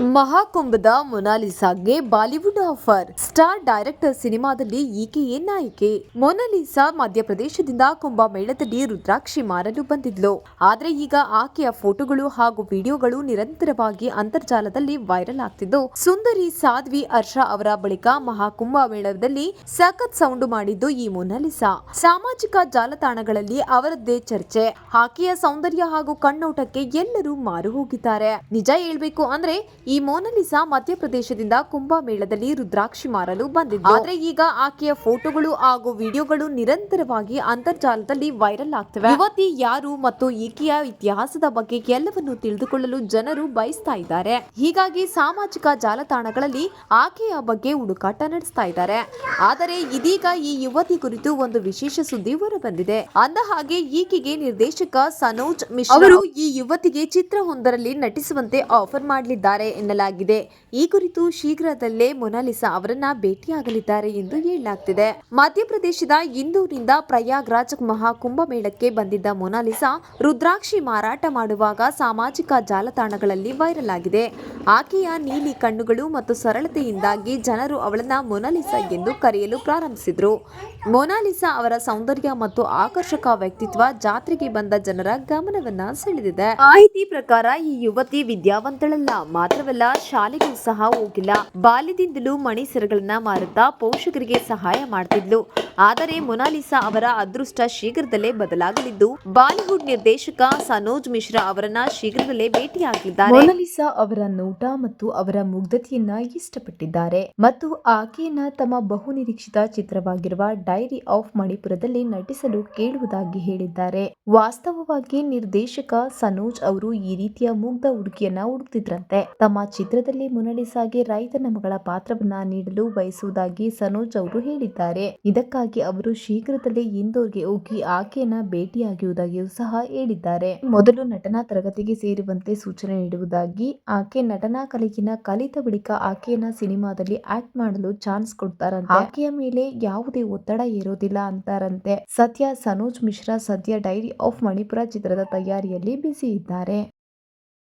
ಮಹಾಕುಂಭದ ಮೊನಾಲಿಸಾಗೆ Bollywood offer. Star director ಸಿನಿಮಾದಲ್ಲಿ ಈಕೆಯೇ ನಾಯಕಿ. ಮೊನಾಲಿಸಾ ಮಧ್ಯಪ್ರದೇಶದಿಂದ ಕುಂಭಮೇಳದಲ್ಲಿ ರುದ್ರಾಕ್ಷಿ ಮಾರಲು ಬಂದಿದ್ಲು. ಆದ್ರೆ ಈಗ ಆಕೆಯ ಫೋಟೋಗಳು ಹಾಗೂ ವಿಡಿಯೋಗಳು ನಿರಂತರವಾಗಿ ಅಂತರ್ಜಾಲದಲ್ಲಿ ವೈರಲ್ ಆಗ್ತಿದ್ದು, ಸುಂದರಿ ಸಾಧ್ವಿ ಹರ್ಷ ಅವರ ಬಳಿಕ ಮಹಾಕುಂಭ ಮೇಳದಲ್ಲಿ ಸಖತ್ ಸೌಂಡು ಮಾಡಿದ್ದು ಈ ಮೊನಾಲಿಸಾ. ಸಾಮಾಜಿಕ ಜಾಲತಾಣಗಳಲ್ಲಿ ಅವರದ್ದೇ ಚರ್ಚೆ. ಆಕೆಯ ಸೌಂದರ್ಯ ಹಾಗೂ ಕಣ್ಣೋಟಕ್ಕೆ ಎಲ್ಲರೂ ಮಾರು ಹೋಗಿದ್ದಾರೆ. ನಿಜ ಹೇಳ್ಬೇಕು ಅಂದ್ರೆ ಈ ಮೋನಲಿಸಾ ಮಧ್ಯಪ್ರದೇಶದಿಂದ ಕುಂಭಮೇಳದಲ್ಲಿ ರುದ್ರಾಕ್ಷಿ ಮಾರಲು ಬಂದಿದ್ದು. ಆದರೆ ಈಗ ಆಕೆಯ ಫೋಟೋಗಳು ಹಾಗೂ ವಿಡಿಯೋಗಳು ನಿರಂತರವಾಗಿ ಅಂತರ್ಜಾಲದಲ್ಲಿ ವೈರಲ್ ಆಗ್ತವೆ. ಯುವತಿ ಯಾರು ಮತ್ತು ಈಕೆಯ ಇತಿಹಾಸದ ಬಗ್ಗೆ ಎಲ್ಲವನ್ನು ತಿಳಿದುಕೊಳ್ಳಲು ಜನರು ಬಯಸ್ತಾ ಇದ್ದಾರೆ. ಹೀಗಾಗಿ ಸಾಮಾಜಿಕ ಜಾಲತಾಣಗಳಲ್ಲಿ ಆಕೆಯ ಬಗ್ಗೆ ಹುಡುಕಾಟ ನಡೆಸ್ತಾ ಇದ್ದಾರೆ. ಆದರೆ ಇದೀಗ ಈ ಯುವತಿ ಕುರಿತು ಒಂದು ವಿಶೇಷ ಸುದ್ದಿ ಹೊರಬಂದಿದೆ. ಅಂದ ಹಾಗೆ ಈಕೆಗೆ ನಿರ್ದೇಶಕ ಸನೋಜ್ ಮಿಶ್ರಾ ಅವರು ಈ ಯುವತಿಗೆ ಚಿತ್ರವೊಂದರಲ್ಲಿ ನಟಿಸುವಂತೆ ಆಫರ್ ಮಾಡಲಿದ್ದಾರೆ. ಎನ್ನಲಾಗಿದೆ. ಈ ಕುರಿತು ಶೀಘ್ರದಲ್ಲೇ ಮೊನಾಲಿಸಾ ಅವರನ್ನ ಭೇಟಿಯಾಗಲಿದ್ದಾರೆ ಎಂದು ಹೇಳಲಾಗ್ತಿದೆ. ಮಧ್ಯಪ್ರದೇಶದ ಇಂದೂರಿನಿಂದ ಪ್ರಯಾಗ್ರಾಜ್ ಮಹಾಕುಂಭಮೇಳಕ್ಕೆ ಬಂದಿದ್ದ ಮೊನಾಲಿಸಾ ರುದ್ರಾಕ್ಷಿ ಮಾರಾಟ ಮಾಡುವಾಗ ಸಾಮಾಜಿಕ ಜಾಲತಾಣಗಳಲ್ಲಿ ವೈರಲ್ ಆಗಿದೆ. ಆಕೆಯ ನೀಲಿ ಕಣ್ಣುಗಳು ಮತ್ತು ಸರಳತೆಯಿಂದಾಗಿ ಜನರು ಅವಳನ್ನ ಮೊನಾಲಿಸಾ ಎಂದು ಕರೆಯಲು ಪ್ರಾರಂಭಿಸಿದ್ರು. ಮೊನಾಲಿಸಾ ಅವರ ಸೌಂದರ್ಯ ಮತ್ತು ಆಕರ್ಷಕ ವ್ಯಕ್ತಿತ್ವ ಜಾತ್ರೆಗೆ ಬಂದ ಜನರ ಗಮನವನ್ನ ಸೆಳೆದಿದೆ. ಮಾಹಿತಿ ಪ್ರಕಾರ ಈ ಯುವತಿ ವಿದ್ಯಾವಂತಳಲ್ಲ ಮಾತ್ರವಲ್ಲ ಶಾಲೆಗೂ ಸಹ ಹೋಗಿಲ್ಲ. ಬಾಲ್ಯದಿಂದಲೂ ಮಣಿ ಸರಗಳನ್ನ ಮಾರುತ್ತಾ ಪೋಷಕರಿಗೆ ಸಹಾಯ ಮಾಡ್ತಿದ್ಲು. ಆದರೆ ಮೊನಾಲಿಸಾ ಅವರ ಅದೃಷ್ಟ ಶೀಘ್ರದಲ್ಲೇ ಬದಲಾಗಲಿದ್ದು, ಬಾಲಿವುಡ್ ನಿರ್ದೇಶಕ ಸನೋಜ್ ಮಿಶ್ರಾ ಅವರನ್ನ ಶೀಘ್ರದಲ್ಲೇ ಭೇಟಿಯಾಗಲಿದ್ದಾರೆ ಮೊನಾಲಿಸಾ ಅವರ ನೋಟ ಮತ್ತು ಅವರ ಮುಗ್ಧತೆಯನ್ನ ಇಷ್ಟಪಟ್ಟಿದ್ದಾರೆ. ಮತ್ತು ಆಕೆಯನ್ನ ತಮ್ಮ ಬಹುನಿರೀಕ್ಷಿತ ಚಿತ್ರವಾಗಿರುವ ಡೈರಿ ಆಫ್ ಮಣಿಪುರದಲ್ಲಿ ನಟಿಸಲು ಕೇಳುವುದಾಗಿ ಹೇಳಿದ್ದಾರೆ. ವಾಸ್ತವವಾಗಿ ನಿರ್ದೇಶಕ ಸನೋಜ್ ಅವರು ಈ ರೀತಿಯ ಮುಗ್ಧ ಹುಡುಗಿಯನ್ನ ಹುಡುಕ್ತಿದ್ರಂತೆ. ತಮ್ಮ ಚಿತ್ರದಲ್ಲಿ ಮೊನಾಲಿಸಾಗೆ ರೈತನ ಮಗಳ ಪಾತ್ರವನ್ನ ನೀಡಲು ಬಯಸುವುದಾಗಿ ಸನೋಜ್ ಅವರು ಹೇಳಿದ್ದಾರೆ. ಇದಕ್ಕಾಗಿ ಅವರು ಶೀಘ್ರದಲ್ಲೇ ಇಂದೋರ್ಗೆ ಹೋಗಿ ಆಕೆಯನ್ನ ಭೇಟಿಯಾಗುವುದಾಗಿಯೂ ಸಹ ಹೇಳಿದ್ದಾರೆ. ಮೊದಲು ನಟನಾ ತರಗತಿಗೆ ಸೇರುವಂತೆ ಸೂಚನೆ ನೀಡುವುದಾಗಿ, ಆಕೆ ನಟನಾ ಕಲೆಗಿನ ಕಲಿತ ಬಳಿಕ ಆಕೆಯನ್ನ ಸಿನಿಮಾದಲ್ಲಿ ಆಕ್ಟ್ ಮಾಡಲು ಚಾನ್ಸ್ ಕೊಡ್ತಾರಂತೆ. ಆಕೆಯ ಮೇಲೆ ಯಾವುದೇ ಒತ್ತಡ ಇರೋದಿಲ್ಲ ಅಂತಾರಂತೆ. ಸದ್ಯ ಸನೋಜ್ ಮಿಶ್ರಾ ಸದ್ಯ ಡೈರಿ ಆಫ್ ಮಣಿಪುರ ಚಿತ್ರದ ತಯಾರಿಯಲ್ಲಿ ಬ್ಯುಸಿ ಇದ್ದಾರೆ.